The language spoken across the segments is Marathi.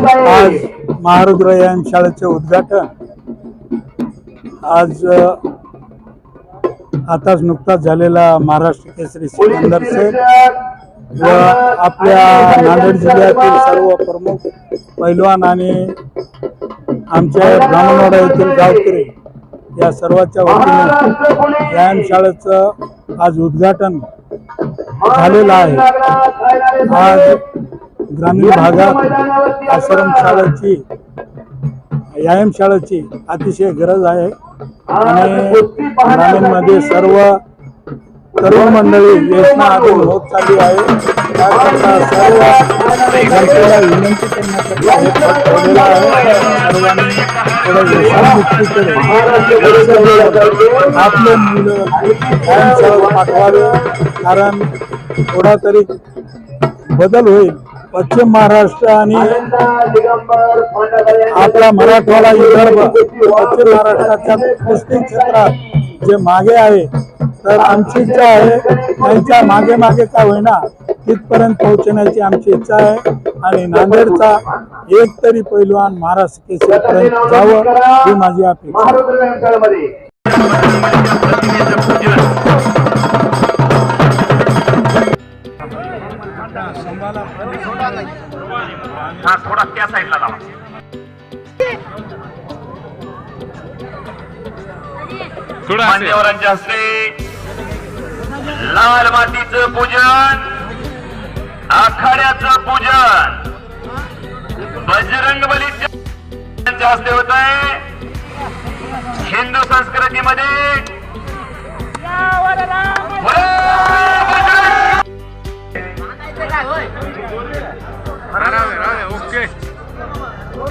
आज महारुद्र यान शाळेचे उद्घाटन. आज आताच नुकताच झालेला महाराष्ट्र केसरी सिकंदर व आपल्या नांदेड जिल्ह्यातील सर्व प्रमुख पैलवान आणि आमच्या ब्राह्मणवाडा येथील गावकरी या सर्वांच्या वतीने व्यायाम शाळेचं आज उद्घाटन झालेलं आहे. आज ग्रामीण भागात आश्रम शाळेची व्यायाम शाळेची अतिशय गरज आहे. आणि ग्रामीणमध्ये सर्व तरुण मंडळी व्यसनाधीन होत चालली आहे. त्याकरता सर्व जनतेला विनंती करण्यासाठी हे पद ठेवलेलं आहे सर्वांनी थोडं व्यसनमुक्तीकडे लक्ष द्यावं. आपले मुलं पाठवावे. कारण थोडा तरी बदल होईल. पश्चिम महाराष्ट्र आणि आपला मराठवाडा विदर्भ पश्चिम महाराष्ट्राच्या कुस्ती क्षेत्रात जे मागे आहे तर आमची इच्छा आहे त्यांच्या मागे मागे का होईना तिथपर्यंत पोहोचण्याची आमची इच्छा आहे. आणि नांदेडचा एक तरी पैलवान महाराष्ट्र केसरीपर्यंत जावं ही माझी अपेक्षा मान्यवरांच्या हस्ते लाल मातीचं पूजन आखाड्याचं पूजन बजरंग बलीच्या हस्ते होत आहे. हिंदू संस्कृतीमध्ये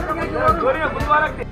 सुनील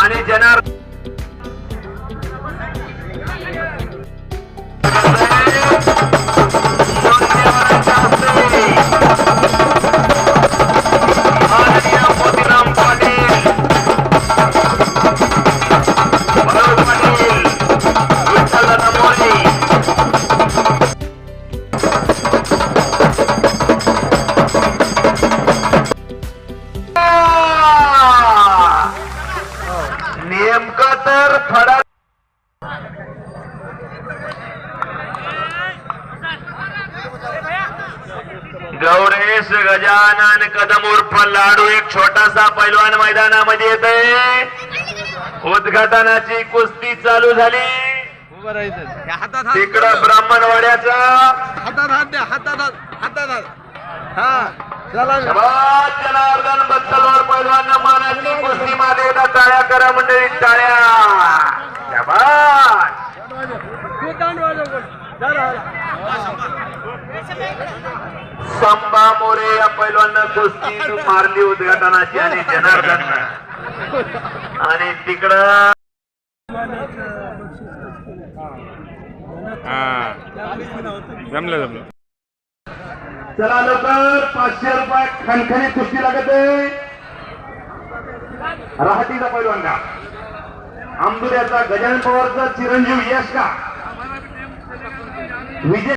आणि जनार्दन गौरेश गजानन कदम उर्फ लाडू एक छोटासा पैलवान मैदानामध्ये येत आहे उद्घाटनाची कुस्ती चालू झाली. तिकडं ब्राह्मणवाड्याचा. हातात हात हातात हात हातात हात. हा चला. जनार्दन बत्तलवार पैलवान मानाची कुस्ती मध्ये एकदा टाळ्या करा मंडळी टाळ्या. संभा मोरे या पैलवान कुस्ती मारली उद्घाटनाची आणि जनार्दन आणि तिकडं जमलं जमलं. चला लवकर पाचशे रुपये खणखणी कुस्ती लागत आहे. राहटीचा पैलवान का? आंबुऱ्याचा गजानन पवारचा चिरंजीव यश का? विजय